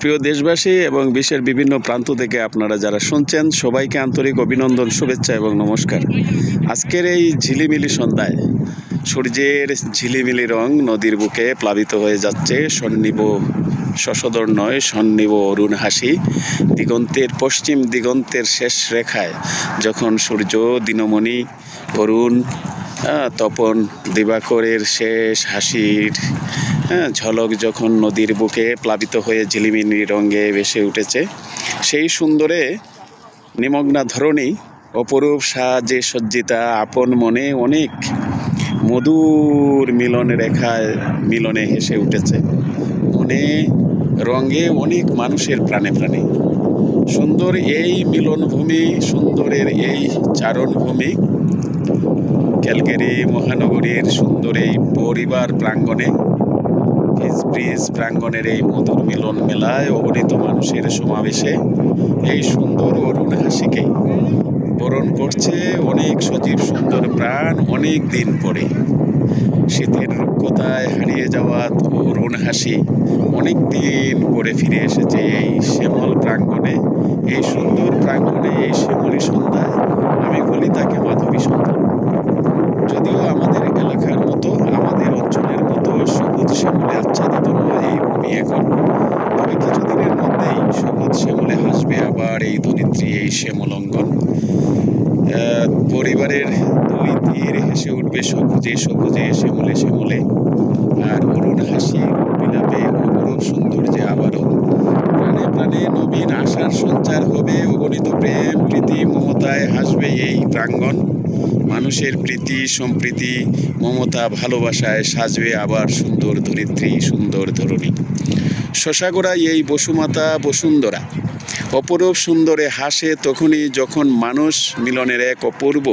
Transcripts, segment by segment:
প্রিয় দেশবাসী এবং বিশ্বের বিভিন্ন প্রান্ত থেকে আপনারা যারা শুনছেন, সবাইকে আন্তরিক অভিনন্দন, শুভেচ্ছা এবং নমস্কার। আজকের এই ঝিলিমিলি সন্ধ্যায় সূর্যের ঝিলিমিলি রং নদীর বুকে প্লাবিত হয়ে যাচ্ছে সন্নিব শশধর নয়, সন্নিব অরুণ হাসি। দিগন্তের পশ্চিম দিগন্তের শেষ রেখায় যখন সূর্য, দিনমণি, অরুণ তপন, দিবাকরের শেষ হাসির হ্যাঁ ঝলক যখন নদীর বুকে প্লাবিত হয়ে ঝিলিমিলি রঙে ভেসে উঠেছে, সেই সুন্দরে নিমগ্না ধরণী অপরূপ সাজে সজ্জিতা আপন মনে অনেক মধুর মিলন রেখায় মিলনে হেসে উঠেছে। মনে রঙে অনেক মানুষের প্রাণে প্রাণে। সুন্দর এই মিলনভূমি, সুন্দরের এই চারণভূমি, ক্যালগেরি মহানগরীর সুন্দর এই পরিবার প্রাঙ্গণে ফিস ব্রিজ প্রাঙ্গণের এই মধুর মিলন মেলায় অগণিত মানুষের সমাবেশে এই সুন্দর অরুণ হাসিকে বরণ করছে অনেক সজীব সুন্দর প্রাণ অনেক দিন পরে। শীতের রুক্ষতায় হারিয়ে যাওয়া অরুণ হাসি অনেক দিন পরে ফিরে এসেছে এই শ্যামল প্রাঙ্গণে। এই সুন্দর প্রাঙ্গণে এই শ্যামলী সন্ধ্যায় আমি বলি তাকে মাধবী সন্ধ্যা। যদিও আমাদের এলাকার মতো আমাদের অঞ্চলের মতো সবুজ শ্যামলে আচ্ছাদিত নয় এই ভূমি এখন তবে কিছুদিনের মধ্যেই সবুজ শ্যামলে হাসবে আবার ধরিত্রী এই শ্যামলঙ্গন পরিবারের দুই তীর হেসে উঠবে সবুজে সবুজে, শ্যামলে শ্যামলে। আর অরুণ হাসি বিলাপে অপরূপ সৌন্দর্যে আবারও। প্রাণে প্রাণে নবীন আশার সঞ্চার হবে অগণিত প্রেম, প্রীতি, মমতায় হাসবে এই প্রাঙ্গণ। মানুষের প্রীতি, সম্প্রীতি, মমতা ভালোবাসায় সাজবে আবার সুন্দর ধরিত্রী, সুন্দর ধরণী। শশাগোড়া এই বসুমাতা বসুন্ধরা। অপরূপ সুন্দরে হাসে তখনই যখন মানুষ মিলনের এক অপূর্ব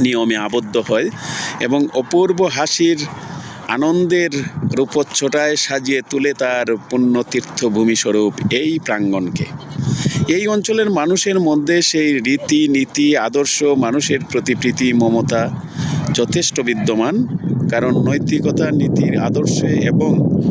নিয়মে আবদ্ধ হয় এবং অপূর্ব হাসির আনন্দের রূপচ্ছটায় সাজিয়ে তুলে তার পুণ্য তীর্থভূমি স্বরূপ এই প্রাঙ্গণকে এই অঞ্চলের মানুষের মধ্যে সেই রীতি, নীতি, আদর্শ, মানুষের প্রতি প্রীতি, মমতা যথেষ্ট বিদ্যমান। কারণ নৈতিকতা, নীতির আদর্শে এবং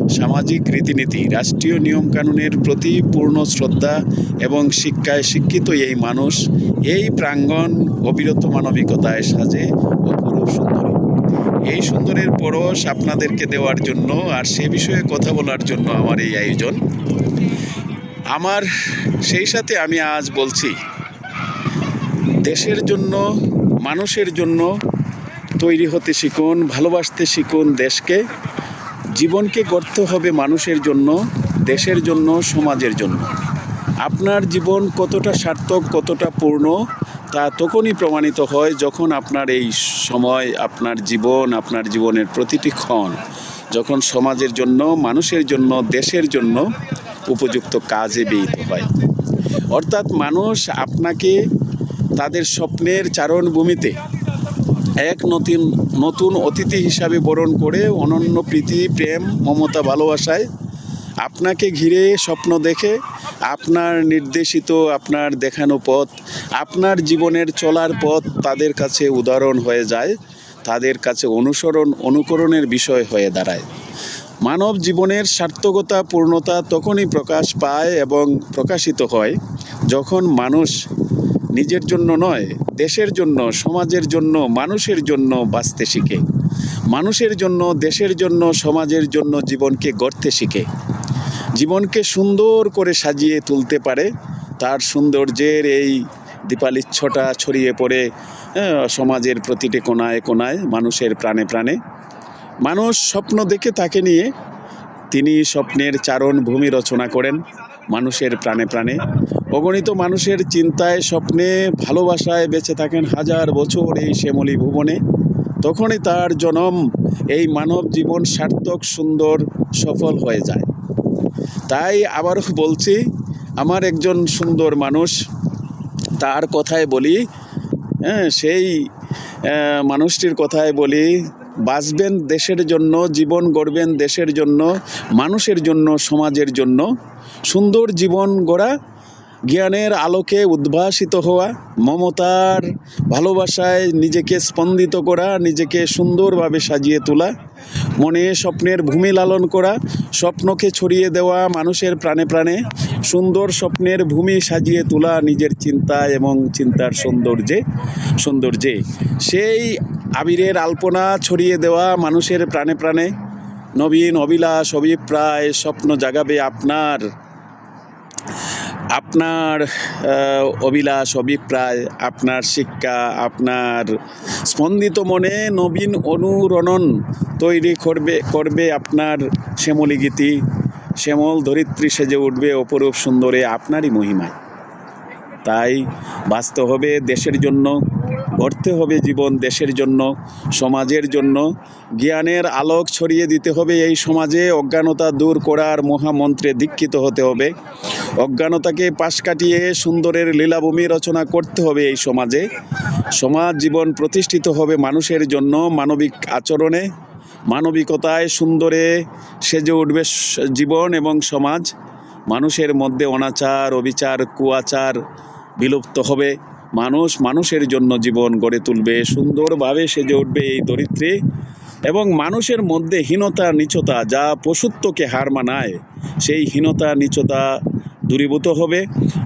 সামাজিক রীতিনীতি, রাষ্ট্রীয় নিয়মকানুনের প্রতি পূর্ণ শ্রদ্ধা এবং শিক্ষায় শিক্ষিত এই মানুষ, এই প্রাঙ্গণ অবিরত মানবিকতায় সাজে অপরূপ সুন্দরী। এই সুন্দরের পরশ আপনাদেরকে দেওয়ার জন্য আর সে বিষয়ে কথা বলার জন্য আমার এই আয়োজন। আমার সেই সাথে আমি আজ বলছি, দেশের জন্য, মানুষের জন্য তৈরি হতে শিখুন, ভালোবাসতে শিখুন দেশকে। জীবনকে গড়তে হবে মানুষের জন্য, দেশের জন্য, সমাজের জন্য। আপনার জীবন কতটা সার্থক, কতটা পূর্ণ, তা তখনই প্রমাণিত হয় যখন আপনার এই সময়, আপনার জীবন, আপনার জীবনের প্রতিটি ক্ষণ, যখন সমাজের জন্য, মানুষের জন্য, দেশের জন্য উপযুক্ত কাজে ব্যয়িত হয়। অর্থাৎ মানুষ আপনাকে তাদের স্বপ্নের চারণভূমিতে এক নতুন নতুন অতিথি হিসাবে বরণ করে অনন্য প্রীতি, প্রেম, মমতা, ভালোবাসায় আপনাকে ঘিরে স্বপ্ন দেখে আপনার নির্দেশিত, আপনার দেখানো পথ, আপনার জীবনের চলার পথ তাদের কাছে উদাহরণ হয়ে যায়, তাদের কাছে অনুসরণ, অনুকরণের বিষয় হয়ে দাঁড়ায়। মানব জীবনের সার্থকতা পূর্ণতা তখনই প্রকাশ পায় এবং প্রকাশিত হয় যখন মানুষ নিজের জন্য নয় দেশের জন্য সমাজের জন্য মানুষের জন্য বাঁচতে শিখে। মানুষের জন্য দেশের জন্য সমাজের জন্য জীবনকে গড়তে শিখে। জীবনকে সুন্দর করে সাজিয়ে তুলতে পারে তার সৌন্দর্যের এই দীপালিচ্ছটা ছড়িয়ে পড়ে আহ, সমাজের প্রতিটি কোনায় কোনায় মানুষের প্রাণে প্রাণে। মানুষ স্বপ্ন দেখে তাকে নিয়ে তিনি স্বপ্নের চারণ ভূমি রচনা করেন মানুষের প্রাণে প্রাণে। অগণিত মানুষের চিন্তায় স্বপ্নে ভালোবাসায় বেঁচে থাকেন হাজার বছর এই শ্যামলী ভুবনে। তখনই তার জনম এই মানব জীবন সার্থক, সুন্দর, সফল হয়ে যায়। তাই আবারও বলছি, আমার একজন সুন্দর মানুষ, তার কথায় বলি হ্যাঁ সেই মানুষটির কথায় বলি বাঁচবেন দেশের জন্য, জীবন গড়বেন দেশের জন্য, মানুষের জন্য, সমাজের জন্য। সুন্দর জীবন গড়া, জ্ঞানের আলোকে উদ্ভাসিত হওয়া, মমতার ভালোবাসায় নিজেকে স্পন্দিত করা, নিজেকে সুন্দরভাবে সাজিয়ে তোলা, মনে স্বপ্নের ভূমি লালন করা, স্বপ্নকে ছড়িয়ে দেওয়া মানুষের প্রাণে প্রাণে। সুন্দর স্বপ্নের ভূমি সাজিয়ে তোলা নিজের চিন্তা এবং চিন্তার সৌন্দর্যে সৌন্দর্যে। সেই আবিরের আলপনা ছড়িয়ে দেওয়া মানুষের প্রাণে প্রাণে, নবীন অবিলাস অভিপ্রায়, স্বপ্ন জাগাবে আপনার। আপনার অবিলাস অভিপ্রায়, আপনার শিক্ষা, আপনার স্পন্দিত মনে নবীন অনুরণন তৈরি করবে করবে আপনার শ্যামলী গীতি। শ্যামল ধরিত্রী সেজে উঠবে অপরূপ সুন্দরে আপনারই মহিমায়। তাই বাঁচতে হবে দেশের জন্য, গড়তে হবে জীবন দেশের জন্য, সমাজের জন্য। জ্ঞানের আলোক ছড়িয়ে দিতে হবে এই সমাজে, অজ্ঞানতা দূর করার মহামন্ত্রে দীক্ষিত হতে হবে। অজ্ঞানতাকে পাশ কাটিয়ে সুন্দরের লীলাভূমি রচনা করতে হবে এই সমাজে। সমাজ জীবন প্রতিষ্ঠিত হবে মানুষের জন্য, মানবিক আচরণে। মানবিকতায় সুন্দরে সেজে উঠবে জীবন এবং সমাজ। মানুষের মধ্যে অনাচার, অবিচার, কুয়াচার বিলুপ্ত হবে। মানুষ মানুষের জন্য জীবন গড়ে তুলবে, সুন্দরভাবে সেজে উঠবে এই দরিদ্রে এবং মানুষের মধ্যে হীনতা, নিচতা যা পশুত্বকে হার মানায়, সেই হীনতা, নিচতা দূরীভূত হবে।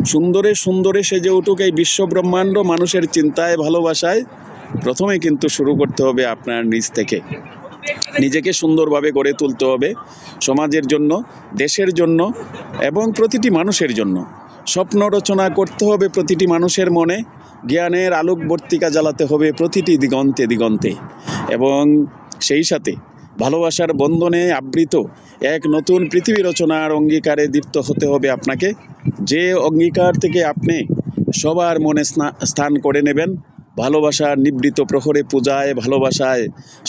সুন্দরে সুন্দরে সেজে উঠুক এই বিশ্বব্রহ্মাণ্ড মানুষের চিন্তায়, ভালোবাসায়। প্রথমে কিন্তু শুরু করতে হবে আপনার নিজ থেকে। নিজেকে সুন্দরভাবে গড়ে তুলতে হবে সমাজের জন্য, দেশের জন্য এবং প্রতিটি মানুষের জন্য। স্বপ্ন রচনা করতে হবে প্রতিটি মানুষের মনে, জ্ঞানের আলোকবর্তিকা জ্বালাতে হবে প্রতিটি দিগন্তে দিগন্তে। এবং সেই সাথে ভালোবাসার বন্ধনে আবৃত এক নতুন পৃথিবী রচনার অঙ্গীকারে দীপ্ত হতে হবে আপনাকে। যে অঙ্গীকার থেকে আপনি সবার মনে স্থান করে নেবেন ভালোবাসার নিবৃত প্রহরে পূজায়, ভালোবাসায়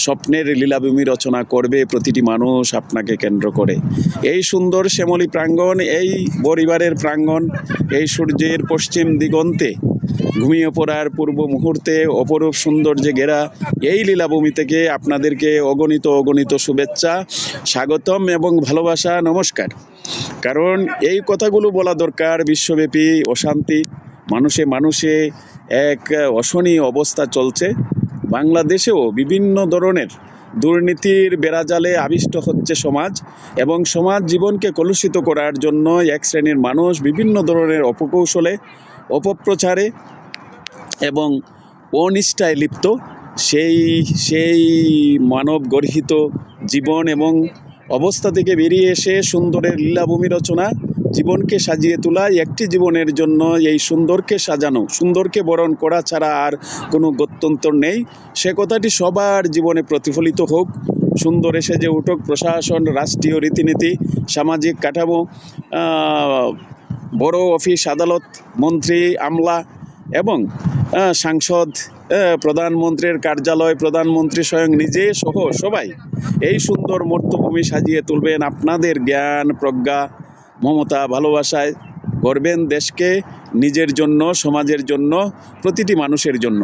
স্বপ্নের লীলাভূমি রচনা করবে প্রতিটি মানুষ আপনাকে কেন্দ্র করে। এই সুন্দর শ্যামলী প্রাঙ্গণ, এই পরিবারের প্রাঙ্গণ, এই সূর্যের পশ্চিম দিগন্তে ঘুমিয়ে পড়ার পূর্ব মুহূর্তে অপরূপ সৌন্দর্যে ঘেরা এই লীলাভূমি থেকে আপনাদেরকে অগণিত অগণিত শুভেচ্ছা, স্বাগতম এবং ভালোবাসা, নমস্কার। কারণ এই কথাগুলো বলা দরকার, বিশ্বব্যাপী অশান্তি মানুষে মানুষে এক অশনীয় অবস্থা চলছে। বাংলাদেশেও বিভিন্ন ধরনের দুর্নীতির বেড়াজালে আবিষ্ট হচ্ছে সমাজ এবং সমাজ জীবনকে কলুষিত করার জন্য এক শ্রেণির মানুষ বিভিন্ন ধরনের অপকৌশলে, অপপ্রচারে এবং অনিষ্ঠায় লিপ্ত। সেই সেই মানব গর্হিত জীবন এবং অবস্থা থেকে বেরিয়ে এসে সুন্দরের লীলাভূমি রচনা জীবনকে সাজিয়ে তোলা, একটি জীবনের জন্য এই সুন্দরকে সাজানো, সুন্দরকে বরণ করা ছাড়া আর কোনো গত্যন্তর নেই। সে কথাটি সবার জীবনে প্রতিফলিত হোক। সুন্দর এসে যে উঠুক প্রশাসন, রাষ্ট্রীয় রীতিনীতি, সামাজিক কাঠামো বড় অফিস, আদালত, মন্ত্রী, আমলা এবং সাংসদ প্রধানমন্ত্রীর কার্যালয়, প্রধানমন্ত্রী স্বয়ং নিজে সহ সবাই এই সুন্দর মর্তভূমি সাজিয়ে তুলবেন আপনাদের জ্ঞান, প্রজ্ঞা মমতা ভালোবাসায় গড়বেন দেশকে, নিজের জন্য, সমাজের জন্য, প্রতিটি মানুষের জন্য।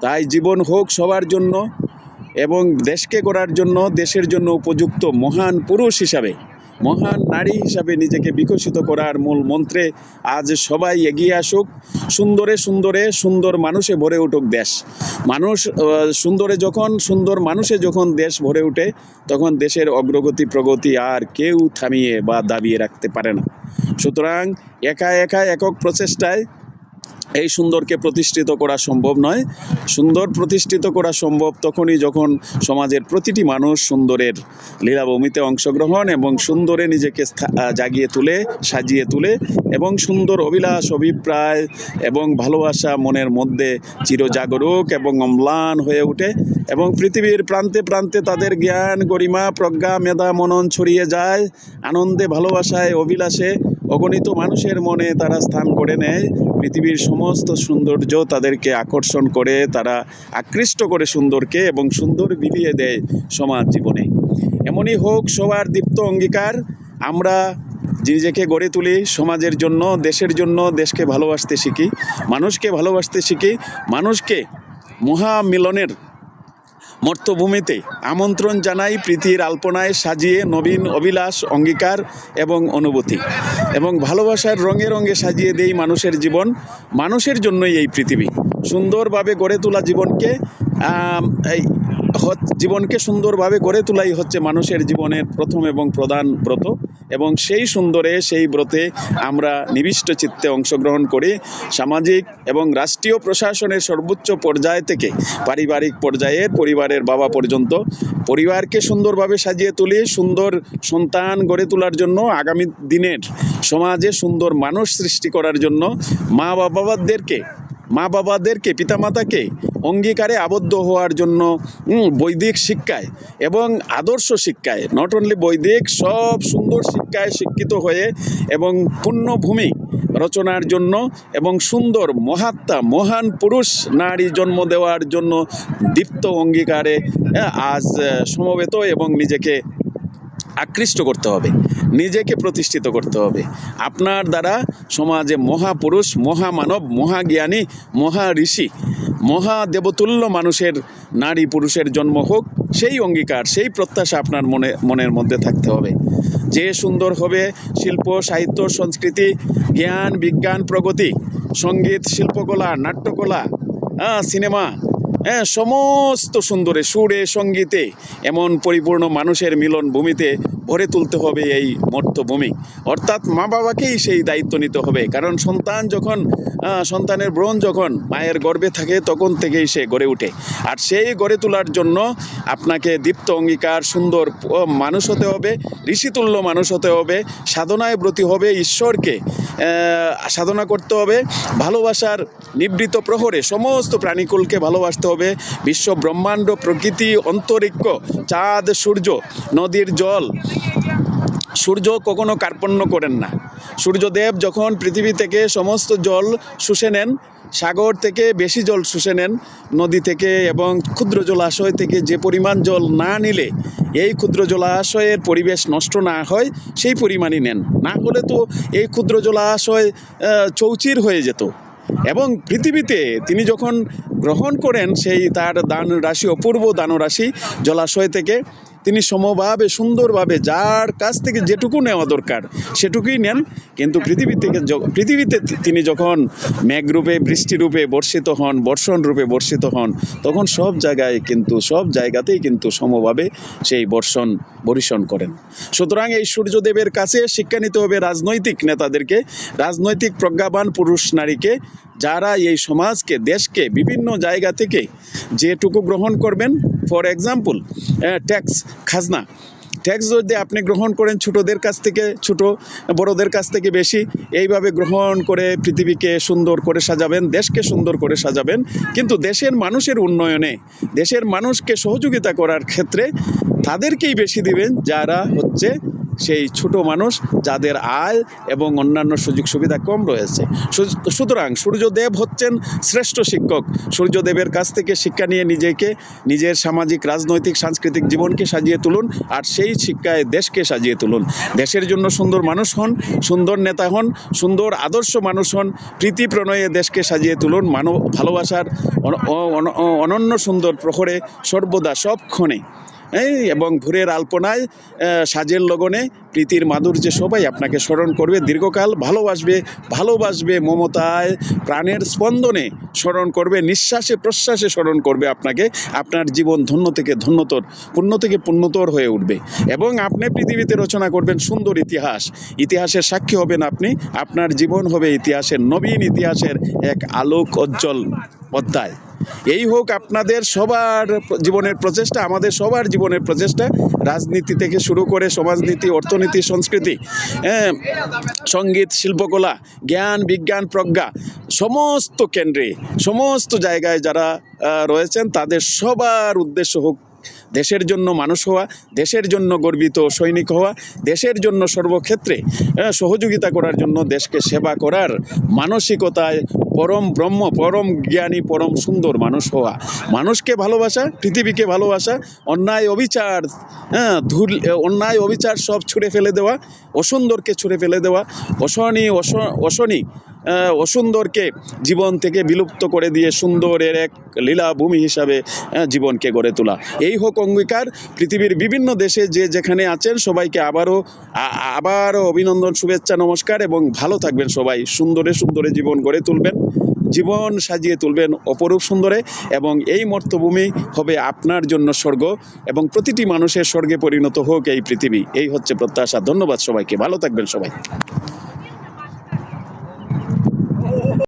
তাই জীবন হোক সবার জন্য এবং দেশকে গড়ার জন্য, দেশের জন্য উপযুক্ত মহান পুরুষ হিসাবে। মহান নারী হিসাবে নিজেকে বিকশিত করার মূল মন্ত্রে আজ সবাই এগিয়ে আসুক। সুন্দরে সুন্দরে সুন্দর মানুষে ভরে উঠুক দেশ। মানুষ সুন্দরে যখন, সুন্দর মানুষে যখন দেশ ভরে উঠে, তখন দেশের অগ্রগতি, প্রগতি আর কেউ থামিয়ে বা দাবিয়ে রাখতে পারে না। সুতরাং একা একা একক প্রচেষ্টায় এই সুন্দরকে প্রতিষ্ঠিত করা সম্ভব নয়। সুন্দর প্রতিষ্ঠিত করা সম্ভব তখনই যখন সমাজের প্রতিটি মানুষ সুন্দরের লীলাভূমিতে অংশগ্রহণ এবং সুন্দরে নিজেকে জাগিয়ে তুলে, সাজিয়ে তুলে এবং সুন্দর অভিলাষ, অভিপ্রায় এবং ভালোবাসা মনের মধ্যে চিরজাগরুক এবং অম্লান হয়ে ওঠে এবং পৃথিবীর প্রান্তে প্রান্তে তাদের জ্ঞান, গরিমা, প্রজ্ঞা, মেধা, মনন ছড়িয়ে যায়। আনন্দে, ভালোবাসায়, অভিলাষে অগণিত মানুষের মনে তারা স্থান করে নেয়। পৃথিবীর সমস্ত সৌন্দর্য তাদেরকে আকর্ষণ করে, তারা আকৃষ্ট করে সুন্দরকে এবং সুন্দর বিলিয়ে দেয় সমাজ জীবনে। এমনই হোক, সবার দীপ্ত অঙ্গীকার, আমরা নিজেকে গড়ে তুলি সমাজের জন্য, দেশের জন্য, দেশকে ভালোবাসতে শিখি, মানুষকে ভালোবাসতে শিখি, মানুষকে মহামিলনের মর্তভূমিতে আমন্ত্রণ জানাই প্রীতির আলপনায় সাজিয়ে নবীন অভিলাষ, অঙ্গীকার এবং অনুভূতি। এবং ভালোবাসার রঙে রঙে সাজিয়ে দেই মানুষের জীবন, মানুষের জন্যই এই পৃথিবী। সুন্দরভাবে গড়ে তোলা জীবনকে এই জীবনকে সুন্দরভাবে গড়ে তোলাই হচ্ছে মানুষের জীবনের প্রথম এবং প্রধান ব্রত। এবং সেই সুন্দরে সেই ব্রতে আমরা নিবিষ্ট চিত্তে অংশগ্রহণ করি সামাজিক এবং রাষ্ট্রীয় প্রশাসনের সর্বোচ্চ পর্যায় থেকে পারিবারিক পর্যায়ে পরিবারের বাবা পর্যন্ত পরিবারকে সুন্দরভাবে সাজিয়ে তুলি, সুন্দর সন্তান গড়ে তোলার জন্য আগামী দিনের সমাজে সুন্দর মানুষ সৃষ্টি করার জন্য মা বাবাদেরকে মা বাবাদেরকে পিতামাতাকে অঙ্গীকারে আবদ্ধ হওয়ার জন্য বৈদিক শিক্ষায় এবং আদর্শ শিক্ষায় নট অনলি বৈদিক, সব সুন্দর শিক্ষায় শিক্ষিত হয়ে এবং পুণ্যভূমি রচনার জন্য এবং সুন্দর মহাত্মা, মহান পুরুষ নারী জন্ম দেওয়ার জন্য দীপ্ত অঙ্গীকারে আজ সমবেত এবং নিজেকে আকৃষ্ট করতে হবে, নিজেকে প্রতিষ্ঠিত করতে হবে। আপনার দ্বারা সমাজে মহাপুরুষ, মহামানব, মহাজ্ঞানী মহা ঋষি মহাদেবতুল্য মানুষের নারী পুরুষের জন্ম হোক, সেই অঙ্গীকার, সেই প্রত্যাশা আপনার মনে, মনের মধ্যে থাকতে হবে। যে সুন্দর হবে শিল্প, সাহিত্য, সংস্কৃতি, জ্ঞান, বিজ্ঞান, প্রগতি, সংগীত, শিল্পকলা, নাট্যকলা সিনেমা হ্যাঁ সমস্ত সুন্দরে সুরে, সঙ্গীতে এমন পরিপূর্ণ মানুষের মিলন ভূমিতে ভরে তুলতে হবে এই মর্তভূমি অর্থাৎ মা বাবাকেই সেই দায়িত্ব নিতে হবে। কারণ সন্তান যখন সন্তানের ব্রণ যখন মায়ের গর্ভে থাকে, তখন থেকেই সে গড়ে ওঠে আর সেই গড়ে তোলার জন্য আপনাকে দীপ্ত অঙ্গীকার, সুন্দর মানুষ হতে হবে, ঋষিতুল্য মানুষ হতে হবে, সাধনায় ব্রতী হবে, ঈশ্বরকে সাধনা করতে হবে, ভালোবাসার নিবৃত প্রহরে সমস্ত প্রাণীকুলকে ভালোবাসতে হবে বিশ্ব ব্রহ্মাণ্ড প্রকৃতি অন্তরিক্ষ, চাঁদ, সূর্য, নদীর জল। সূর্য কখনো কার্পণ্য করেন না। সূর্যদেব যখন পৃথিবী থেকে সমস্ত জল শুষে নেন, সাগর থেকে বেশি জল শুষে নেন, নদী থেকে এবং ক্ষুদ্র জলাশয় থেকে যে পরিমাণ জল না নিলে এই ক্ষুদ্র জলাশয়ের পরিবেশ নষ্ট না হয়, সেই পরিমাণই নেন। না হলে তো এই ক্ষুদ্র জলাশয় চৌচির হয়ে যেত। এবং পৃথিবীতে তিনি যখন গ্রহণ করেন সেই তার দান রাশি, অপূর্ব দানরাশি জলাশয় থেকে। তিনি সমভাবে, সুন্দরভাবে যার কাছ থেকে যেটুকু নেওয়া দরকার সেটুকুই নেন। কিন্তু পৃথিবী থেকে পৃথিবীতে তিনি যখন মেঘরূপে, বৃষ্টিরূপে বর্ষিত হন বর্ষণ রূপে বর্ষিত হন, তখন সব জায়গায় কিন্তু, সব জায়গাতেই কিন্তু সমভাবে সেই বর্ষণ বরিশন করেন। সুতরাং এই সূর্যদেবের কাছে শিক্ষা নিতে হবে রাজনৈতিক নেতাদেরকে। রাজনৈতিক প্রজ্ঞাবান পুরুষ নারীকে যারা এই সমাজকে, দেশকে, বিভিন্ন জায়গা থেকে যেটুকু গ্রহণ করবেন ফর এক্সাম্পল ট্যাক্স খাজনা। ট্যাক্স যদি আপনি গ্রহণ করেন ছোটদের কাছ থেকে, ছোট বড়দের কাছ থেকে বেশি, এইভাবে গ্রহণ করে পৃথিবীকে সুন্দর করে সাজাবেন, দেশকে সুন্দর করে সাজাবেন। কিন্তু দেশের মানুষের উন্নয়নে, দেশের মানুষকে সহযোগিতা করার ক্ষেত্রে তাদেরকেই বেশি দিবেন যারা হচ্ছে সেই ছোট মানুষ যাদের আয় এবং অন্যান্য সুযোগ সুবিধা কম রয়েছে। সুতরাং সূর্যদেব হচ্ছেন শ্রেষ্ঠ শিক্ষক। সূর্যদেবের কাছ থেকে শিক্ষা নিয়ে নিজেকে, নিজের সামাজিক, রাজনৈতিক, সাংস্কৃতিক জীবনকে সাজিয়ে তুলুন আর সেই শিক্ষায় দেশকে সাজিয়ে তুলুন। দেশের জন্য সুন্দর মানুষ হন, সুন্দর নেতা হন, সুন্দর আদর্শ মানুষ হন, প্রীতি প্রণয়ে দেশকে সাজিয়ে তুলুন মানব ভালোবাসার অন- অন- অন- অনন্য সুন্দর প্রহরে সর্বদা সবক্ষণে। এবং ভোরের আলপনায় সাজের লগনে প্রীতির মাধুর্যে সবাই আপনাকে স্মরণ করবে। দীর্ঘকাল ভালোবাসবে ভালোবাসবে মমতায়, প্রাণের স্পন্দনে স্মরণ করবে, নিঃশ্বাসে প্রশ্বাসে স্মরণ করবে আপনাকে। আপনার জীবন ধন্য থেকে ধন্যতর, পুণ্য থেকে পুণ্যতর হয়ে উঠবে। এবং আপনি পৃথিবীতে রচনা করবেন সুন্দর ইতিহাস। ইতিহাসের সাক্ষী হবেন আপনি। আপনার জীবন হবে ইতিহাসের নবীন ইতিহাসের এক আলোক উজ্জ্বল অধ্যায়। এই হোক আপনাদের সবার জীবনের প্রচেষ্টা আমাদের সবার জীবনের প্রচেষ্টা রাজনীতি থেকে শুরু করে সমাজনীতি অর্থনীতি সংস্কৃতি হ্যাঁ, সংগীত শিল্পকলা জ্ঞান বিজ্ঞান প্রজ্ঞা সমস্ত কেন্দ্রে সমস্ত জায়গায় যারা রয়েছেন তাদের সবার উদ্দেশ্য হোক দেশের জন্য মানুষ হওয়া দেশের জন্য গর্বিত সৈনিক হওয়া দেশের জন্য সর্বক্ষেত্রে সহযোগিতা করার জন্য দেশকে সেবা করার মানসিকতায় পরম ব্রহ্ম, পরম জ্ঞানী, পরম সুন্দর মানুষ হওয়া। মানুষকে ভালোবাসা, পৃথিবীকে ভালোবাসা, অন্যায় অবিচার হ্যাঁ ধুল অন্যায় অবিচার সব ছুঁড়ে ফেলে দেওয়া, অসুন্দরকে ছুঁড়ে ফেলে দেওয়া, অশনি অস- অশনি অসুন্দরকে জীবন থেকে বিলুপ্ত করে দিয়ে সুন্দরের এক লীলাভূমি হিসাবে জীবনকে গড়ে তোলা। এই হোক অঙ্গীকার, পৃথিবীর বিভিন্ন দেশে যে যেখানে আছেন সবাইকে আবারও আবারও অভিনন্দন, শুভেচ্ছা, নমস্কার এবং ভালো থাকবেন সবাই। সুন্দরে সুন্দরে জীবন গড়ে তুলবেন। জীবন সাজিয়ে তুলবেন অপরূপ সুন্দরে এবং এই মর্তভূমি হবে আপনার জন্য স্বর্গ এবং প্রতিটি মানুষের স্বর্গে পরিণত হোক এই পৃথিবী। এই হচ্ছে প্রত্যাশা। ধন্যবাদ সবাইকে। ভালো থাকবেন সবাই।